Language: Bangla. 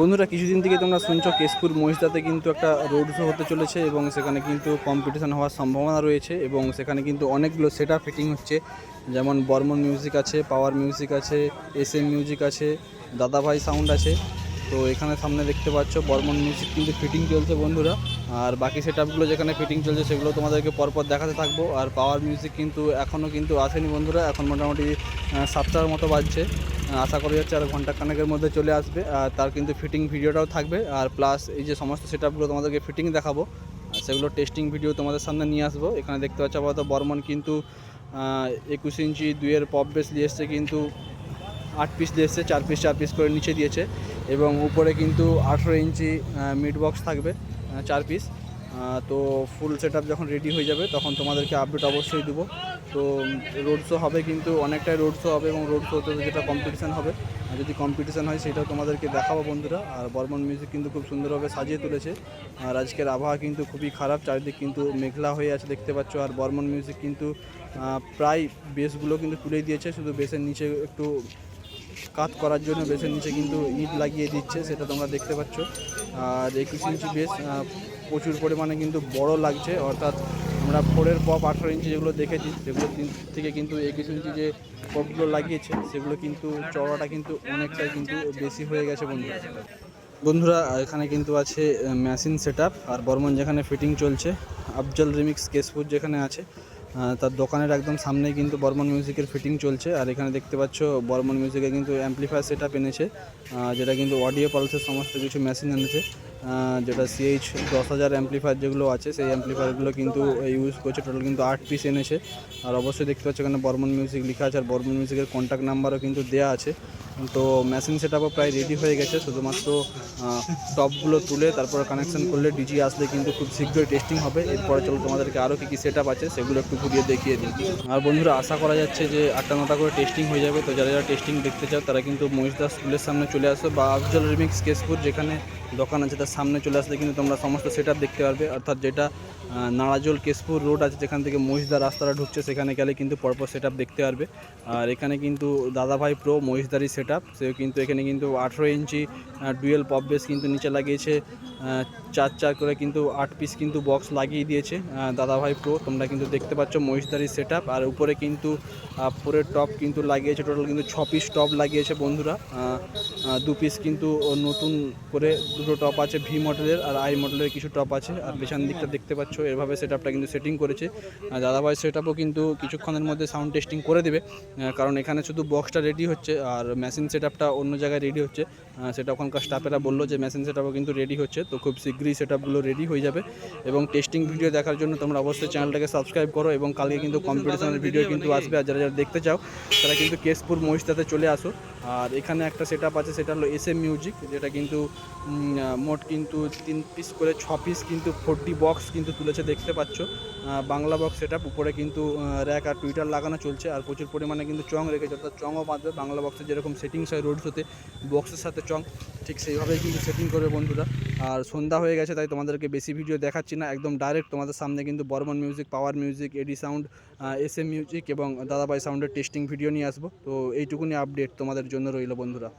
বন্ধুরা, কিছুদিন থেকে তোমরা শুনছো কেশপুর মহিষদাতে কিন্তু একটা রোড শো হতে চলেছে এবং সেখানে কিন্তু কম্পিটিশান হওয়ার সম্ভাবনা রয়েছে এবং সেখানে কিন্তু অনেকগুলো সেট ফিটিং হচ্ছে। যেমন বর্মন মিউজিক আছে পাওয়ার মিউজিক আছে এস এম মিউজিক আছে, দাদাভাই সাউন্ড আছে। তো এখানে সামনে দেখতে পাচ্ছ বর্মন মিউজিক কিন্তু ফিটিং চলছে বন্ধুরা। আর বাকি সেট যেখানে ফিটিং চলছে সেগুলো তোমাদেরকে পরপর দেখাতে থাকব। আর পাওয়ার মিউজিক কিন্তু এখনও কিন্তু আসেনি বন্ধুরা, এখন মোটামুটি সাতটার মতো বাজছে। আশা করি হচ্ছে আর ঘণ্টা খানেকের মধ্যে চলে আসবে। আর তার কিন্তু ফিটিং ভিডিওটাও থাকবে। আর প্লাস এই যে সমস্ত সেট তোমাদেরকে ফিটিং দেখাবো সেগুলো টেস্টিং ভিডিও তোমাদের সামনে নিয়ে আসব। এখানে দেখতে পাচ্ছ আপাতত বর্মন কিন্তু একুশ ইঞ্চি দুইয়ের পপ বেস নিয়ে এসছে কিন্তু আট পিস দিয়ে এসছে চার পিস চার পিস করে নিচে দিয়েছে এবং উপরে কিন্তু আঠেরো ইঞ্চি মিড বক্স থাকবে চার পিস তো ফুল সেট যখন রেডি হয়ে যাবে, তখন তোমাদেরকে আপডেট অবশ্যই দেবো। তো রোড শো হবে কিন্তু অনেকটাই রোড শো হবে এবং রোড শোতে যেটা কম্পিটিশান হবে যদি কম্পিটিশান হয় সেটাও তোমাদেরকে দেখাবো বন্ধুরা। আর বর্মন মিউজিক কিন্তু খুব সুন্দরভাবে সাজিয়ে তুলেছে। আর আজকের আবহাওয়া কিন্তু খুবই খারাপ, চারিদিক কিন্তু মেঘলা হয়ে আছে দেখতে পাচ্ছ। আর বর্মন মিউজিক কিন্তু প্রায় বেসগুলো কিন্তু তুলে দিয়েছে, শুধু বেসের নিচে একটু কাত করার জন্য বেসের নিচে কিন্তু ইট লাগিয়ে দিচ্ছে, সেটা তোমরা দেখতে পাচ্ছ। আর একুশ ইঞ্চি বেস প্রচুর পরিমাণে কিন্তু বড় লাগছে, অর্থাৎ আমরা ফোরের পপ আঠারো ইঞ্চি যেগুলো দেখেছি, সেগুলো থেকে কিন্তু একুশ ইঞ্চি যে পপগুলো লাগিয়েছে, সেগুলো কিন্তু চওড়াটা কিন্তু অনেকটাই কিন্তু বেশি হয়ে গেছে, বন্ধুরা। বন্ধুরা, এখানে কিন্তু আছে মেশিন সেট আর বর্মন যেখানে ফিটিং চলছে, আফজল রিমিক্স কেশপুর যেখানে আছে তার দোকানের একদম সামনেই কিন্তু বর্মন মিউজিকের ফিটিং চলছে। আর এখানে দেখতে পাচ্ছ, বর্মন মিউজিকের কিন্তু অ্যাম্পলিফায়ার সেট এনেছে যেটা কিন্তু অডিও পালসের সমস্ত কিছু মেশিন এনেছে। যেটা সিএইচ দশ হাজার অ্যাম্পলিফায়ার যেগুলো আছে, সেই অ্যাম্পলিফায়ারগুলো কিন্তু ইউজ করছে। টোটাল কিন্তু আট পিস এনেছে। আর অবশ্যই দেখতে পাচ্ছ এখানে বর্মন মিউজিক লেখা আছে, আর বর্মন মিউজিকের কন্ট্যাক্ট নাম্বারও কিন্তু দেওয়া আছে। তো মেশিন সেট প্রায় রেডি হয়ে গেছে। শুধুমাত্র টপগুলো তুলে, তারপর কানেকশন করলে ডিজি আসলে কিন্তু খুব শীঘ্রই টেস্টিং হবে। এরপরে চলো তোমাদেরকে আরও কী কী সেট আছে, সেগুলো একটু ঘুরিয়ে দেখিয়ে দিই। আর বন্ধুরা, আশা করা যাচ্ছে যে আটটা নটা করে টেস্টিং হয়ে যাবে। তো যারা যারা টেস্টিং দেখতে চাও, তারা কিন্তু মহিষদাস স্কুলের সামনে চলে আসো, বা আফজল রিমিক্স কেশপুর যেখানে দোকান আছে, তার সামনে চলে আসলে কিন্তু তোমরা সমস্ত সেট দেখতে পারবে। অর্থাৎ যেটা নাড়াজোল কেশপুর রোড আছে, যেখান থেকে মহিষদা রাস্তাটা ঢুকছে, সেখানে গেলে কিন্তু পরপর সেট দেখতে পারবে। আর এখানে কিন্তু দাদাভাই প্রো মহিষদারি সেট আপ সে কিন্তু এখানে কিন্তু আঠেরো ইঞ্চি ডুয়েল পপ বেস কিন্তু নিচে লাগিয়েছে চার চার করে কিন্তু আট পিস কিন্তু বক্স লাগিয়ে দিয়েছে দাদাভাই প্রো তোমরা কিন্তু দেখতে পাচ্ছ মহিষদারি সেট আর উপরে কিন্তু পুরের টপ কিন্তু লাগিয়েছে টোটাল কিন্তু ছ পিস টপ লাগিয়েছে বন্ধুরা। দু পিস কিন্তু নতুন করে দুটো টপ আছে ভি মডেলের আর আই মডেলের কিছু টপ আছে। আর পেছন দিকটা দেখতে পাচ্ছ এভাবে সেট আপটা কিন্তু সেটিং করেছে। দাদাভাই সেট আপও কিন্তু কিছুক্ষণের মধ্যে সাউন্ড টেস্টিং করে দেবে। কারণ এখানে শুধু বক্সটা রেডি হচ্ছে, আর মেশিন সেট আপটা অন্য জায়গায় রেডি হচ্ছে। সেটা ওখানকার স্টাফেরা বলল যে মেশিন সেট আপও কিন্তু রেডি হচ্ছে, তো খুব শীঘ্রই সেট আপগুলো রেডি হয়ে যাবে। এবং টেস্টিং ভিডিও দেখার জন্য তোমরা অবশ্যই চ্যানেলটাকে সাবস্ক্রাইব করো, এবং কালকে কিন্তু কম্পিটিশনের ভিডিও কিন্তু আসবে। আর যারা যারা দেখতে চাও, তারা কিন্তু কেশপুর মহিষদাতে চলে আসো। আর এখানে একটা সেট আছে, সেটা হলো এস এম মিউজিক যেটা কিন্তু মোট কিন্তু তিন পিস করে, ছ পিস কিন্তু ফোরটি বক্স কিন্তু তুলেছে, দেখতে পাচ্ছ। বাংলা বক্স সেট উপরে কিন্তু র্যাক আর টুইটার লাগানো চলছে, আর প্রচুর পরিমাণে কিন্তু চং রেখেছে, অর্থাৎ চংও বাঁধবে বাংলা বক্সের যেরকম সেটিংস হয় রোড শোতে বক্সের সাথে চং, ঠিক সেইভাবেই কিন্তু সেটিং করবে বন্ধুরা। আর সন্ধ্যা হয়ে গেছে, তাই তোমাদেরকে বেশি ভিডিও দেখাচ্ছি না, একদম ডাইরেক্ট তোমাদের সামনে কিন্তু Barman music power music A D sound S M music এবং দাদাবাই সাউন্ডের টেস্টিং ভিডিও নিয়ে আসব। তো এইটুকুনি আপডেট তোমাদের জন্য রইল বন্ধুরা।